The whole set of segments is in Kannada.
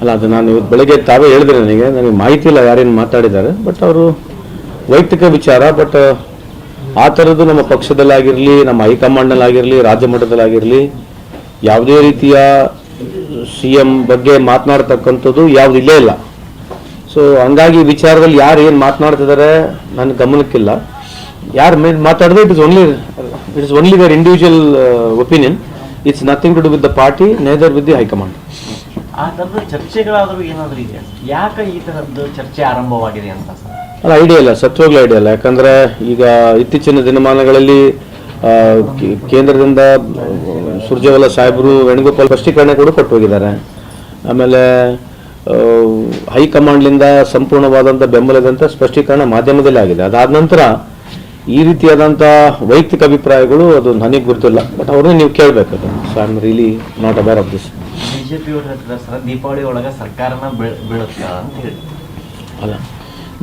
ಅಲ್ಲ, ಅದು ನಾನು ಇವತ್ತು ಬೆಳಗ್ಗೆ ತಾವೇ ಹೇಳಿದ್ರೆ ನನಗೆ. ನನಗೆ ಮಾಹಿತಿ ಇಲ್ಲ ಯಾರೇನು ಮಾತಾಡಿದ್ದಾರೆ. ಬಟ್ ಅವರು ವೈಯಕ್ತಿಕ ವಿಚಾರ ಬಟ್ ಆ ಥರದ್ದು ನಮ್ಮ ಪಕ್ಷದಲ್ಲಾಗಿರಲಿ, ನಮ್ಮ ಹೈಕಮಾಂಡ್ನಲ್ಲಾಗಿರಲಿ ರಾಜ್ಯ ಮಟ್ಟದಲ್ಲಾಗಿರಲಿ ಯಾವುದೇ ರೀತಿಯ ಸಿ ಎಂ ಬಗ್ಗೆ ಮಾತನಾಡ್ತಕ್ಕಂಥದ್ದು ಯಾವುದು ಇಲ್ಲೇ ಇಲ್ಲ. ಸೊ ಹಂಗಾಗಿ ವಿಚಾರದಲ್ಲಿ ಯಾರು ಏನು ಮಾತನಾಡ್ತಿದ್ದಾರೆ ನನ್ನ ಗಮನಕ್ಕಿಲ್ಲ. ಯಾರು ಮೇನ್ ಮಾತಾಡಿದ್ರೆ it is only it is only their individual opinion it's nothing to do with the party neither with the high command. ಆ ಚರ್ಚೆಗಳಾದರೂ ಏನಾದರೂ ಇದೆ? ಯಾಕೆ ಈ ಥರದ್ದು ಚರ್ಚೆ ಆರಂಭವಾಗಿದೆ ಅಂತ ಅಲ್ಲ ಐಡಿಯಾ ಇಲ್ಲ, ಸತ್ವಾಗ್ಲೂ ಐಡಿಯಾ ಇಲ್ಲ. ಯಾಕಂದ್ರೆ ಈಗ ಇತ್ತೀಚಿನ ದಿನಮಾನಗಳಲ್ಲಿ ಕೇಂದ್ರದಿಂದ ಸುರ್ಜೇವಾಲ ಸಾಹೇಬರು ವೇಣುಗೋಪಾಲ್ ಸ್ಪಷ್ಟೀಕರಣ ಕೂಡ ಕೊಟ್ಟು ಹೋಗಿದ್ದಾರೆ ಆಮೇಲೆ ಹೈಕಮಾಂಡ್ಲಿಂದ ಸಂಪೂರ್ಣವಾದಂಥ ಬೆಂಬಲದಂಥ ಸ್ಪಷ್ಟೀಕರಣ ಮಾಧ್ಯಮದಲ್ಲಿ ಆಗಿದೆ. ಅದಾದ ನಂತರ ಈ ರೀತಿಯಾದಂಥ ವೈಯಕ್ತಿಕ ಅಭಿಪ್ರಾಯಗಳು ಅದು ನನಗೆ ಗೊತ್ತಿಲ್ಲ. ಬಟ್ ಅವ್ರನ್ನೇ ನೀವು ಕೇಳಬೇಕು so I am really not aware of this BJP ಹತ್ರ ದೀಪಾವಳಿ ಒಳಗೆ ಸರ್ಕಾರನ ಬೀಳುತ್ತ ಅಂತ ಹೇಳಿ. ಅಲ್ಲ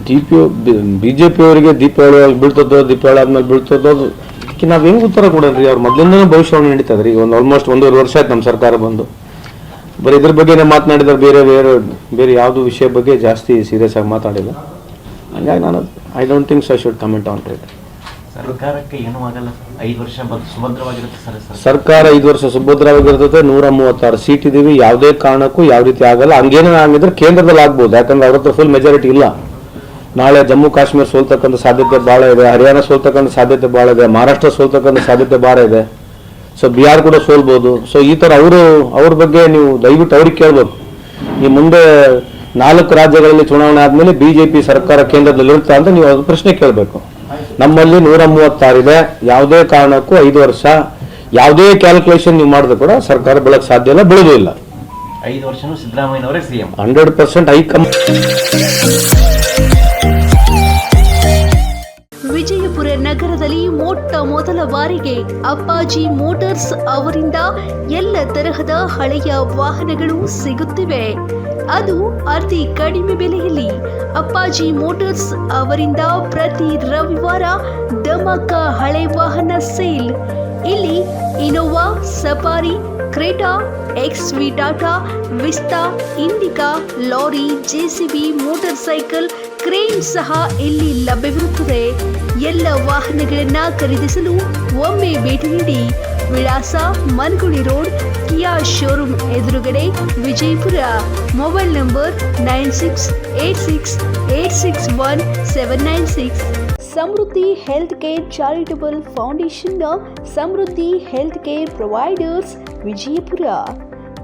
D P B J P ಅವರಿಗೆ ದೀಪಾವಳಿ ಒಳಗೆ ಬೀಳ್ತದೋ, ದೀಪಾವಳಿ ಆದ್ಮೇಲೆ ಬೀಳ್ತದೋ ಅದಕ್ಕೆ ನಾವು ಹೆಂಗೆ ಉತ್ತರ ಕೊಡೋದ್ರಿ? ಅವ್ರು ಮೊದಲಿಂದನೂ ಭವಿಷ್ಯವನ್ನು ನಡೀತದ್ರಿ, ಈಗ ಒಂದು ಆಲ್ಮೋಸ್ಟ್ ಒಂದೂವರೆ ವರ್ಷ ಆಯ್ತು ನಮ್ಮ ಸರ್ಕಾರ ಬಂದು. ಬರೀ ಇದ್ರ ಬಗ್ಗೆನೇ ಮಾತನಾಡಿದ್ರೆ, ಬೇರೆ ಬೇರೆ ಬೇರೆ ಯಾವುದು ವಿಷಯ ಬಗ್ಗೆ ಜಾಸ್ತಿ ಸೀರಿಯಸ್ ಆಗಿ ಮಾತಾಡಿಲ್ಲ. ಹಂಗಾಗಿ ನಾನು I don't thinks I should comment on it ಸರ್ಕಾರಕ್ಕೆ ಐದು ವರ್ಷ ಸುಭದ್ರವಾಗಿರುತ್ತೆ ಸರ್ ಸರ್. ಸರ್ಕಾರ ಐದು ವರ್ಷ ಸುಭದ್ರವಾಗಿರ್ತದೆ ನೂರ ಮೂವತ್ತಾರು ಸೀಟ್ ಇದೀವಿ ಯಾವುದೇ ಕಾರಣಕ್ಕೂ ಯಾವ ರೀತಿ ಆಗಲ್ಲ. ಹಂಗೇನೋ ಆಗಿದ್ರೆ ಕೇಂದ್ರದಲ್ಲಿ ಆಗ್ಬೋದು, ಯಾಕಂದ್ರೆ ಅವ್ರ ಹತ್ರ ಫುಲ್ ಮೆಜಾರಿಟಿ ಇಲ್ಲ. ನಾಳೆ ಜಮ್ಮು ಕಾಶ್ಮೀರ ಸೋಲ್ತಕ್ಕಂಥ ಸಾಧ್ಯತೆ ಭಾಳ ಇದೆ, ಹರಿಯಾಣ ಸೋಲ್ತಕ್ಕಂಥ ಸಾಧ್ಯತೆ ಭಾಳ ಇದೆ, ಮಹಾರಾಷ್ಟ್ರ ಸೋಲ್ತಕ್ಕಂಥ ಸಾಧ್ಯತೆ ಭಾಳ ಇದೆ. ಸೊ ಬಿಹಾರ್ ಕೂಡ ಸೋಲ್ಬೋದು. ಸೊ ಈ ಥರ ಅವರು, ಅವ್ರ ಬಗ್ಗೆ ನೀವು ದಯವಿಟ್ಟು ಅವ್ರಿಗೆ ಕೇಳಬೇಕು ಈ ಮುಂದೆ ನಾಲ್ಕು ರಾಜ್ಯಗಳಲ್ಲಿ ಚುನಾವಣೆ ಆದಮೇಲೆ ಬಿ ಸರ್ಕಾರ ಕೇಂದ್ರದಲ್ಲಿ ಇರುತ್ತಾ ಅಂತ ನೀವು ಅದು ಪ್ರಶ್ನೆ ಕೇಳಬೇಕು. ನಮ್ಮಲ್ಲಿ ನೂರ ಮೂವತ್ತಾರಿದೆ. ಯಾವುದೇ ಕಾರಣಕ್ಕೂ ಐದು ವರ್ಷ ಯಾವುದೇ ಕ್ಯಾಲ್ಕುಲೇಷನ್ ನೀವು ಮಾಡಿದ್ರು ಕೂಡ ಸರ್ಕಾರ ಬೆಳಕ್ ಸಾಧ್ಯ ಇಲ್ಲ ಬೆಳೆದೂ ಇಲ್ಲ. ಐದು ವರ್ಷನೂ ಸಿದ್ದರಾಮಯ್ಯನವರೇ C M hundred percent high command Vijayapura ನಗರದಲ್ಲಿ ಮೊಟ್ಟ ಮೊದಲ ಬಾರಿಗೆ ಅಪ್ಪಾಜಿ ಮೋಟಾರ್ಸ್ ಅವರಿಂದ ಎಲ್ಲ ತರಹದ ಹಳೆಯ ವಾಹನಗಳು ಸಿಗುತ್ತಿವೆ. ಅದು ಅತಿ ಕಡಿಮೆ ಬೆಲೆಯಲ್ಲಿ ಅಪ್ಪಾಜಿ ಮೋಟಾರ್ಸ್ ಅವರಿಂದ ಪ್ರತಿ ರವಿವಾರ ದಮಕ ಹಳೆ ವಾಹನ ಸೇಲ್. ಇಲ್ಲಿ Innova, Safari, Creta X V Tata, Vista, Indica, lorry, JCB, motorcycle, crane ಸಹ ಇಲ್ಲಿ ಲಭ್ಯವಿರುತ್ತದೆ. ಎಲ್ಲ ವಾಹನಗಳನ್ನು ಖರೀದಿಸಲು ಒಮ್ಮೆ ಭೇಟಿ ನೀಡಿ ವಿಳಾಸ ಮನ್ಗುಳಿ ರೋಡ್, ಕಿಯಾ ಶೋರೂಮ್ ಎದುರುಗಡೆ Vijayapura. Mobile number nine six eight six eight six one seven nine six Samruddhi health care charitable ಫೌಂಡೇಶನ್ನ Samruddhi health care providers Vijayapura.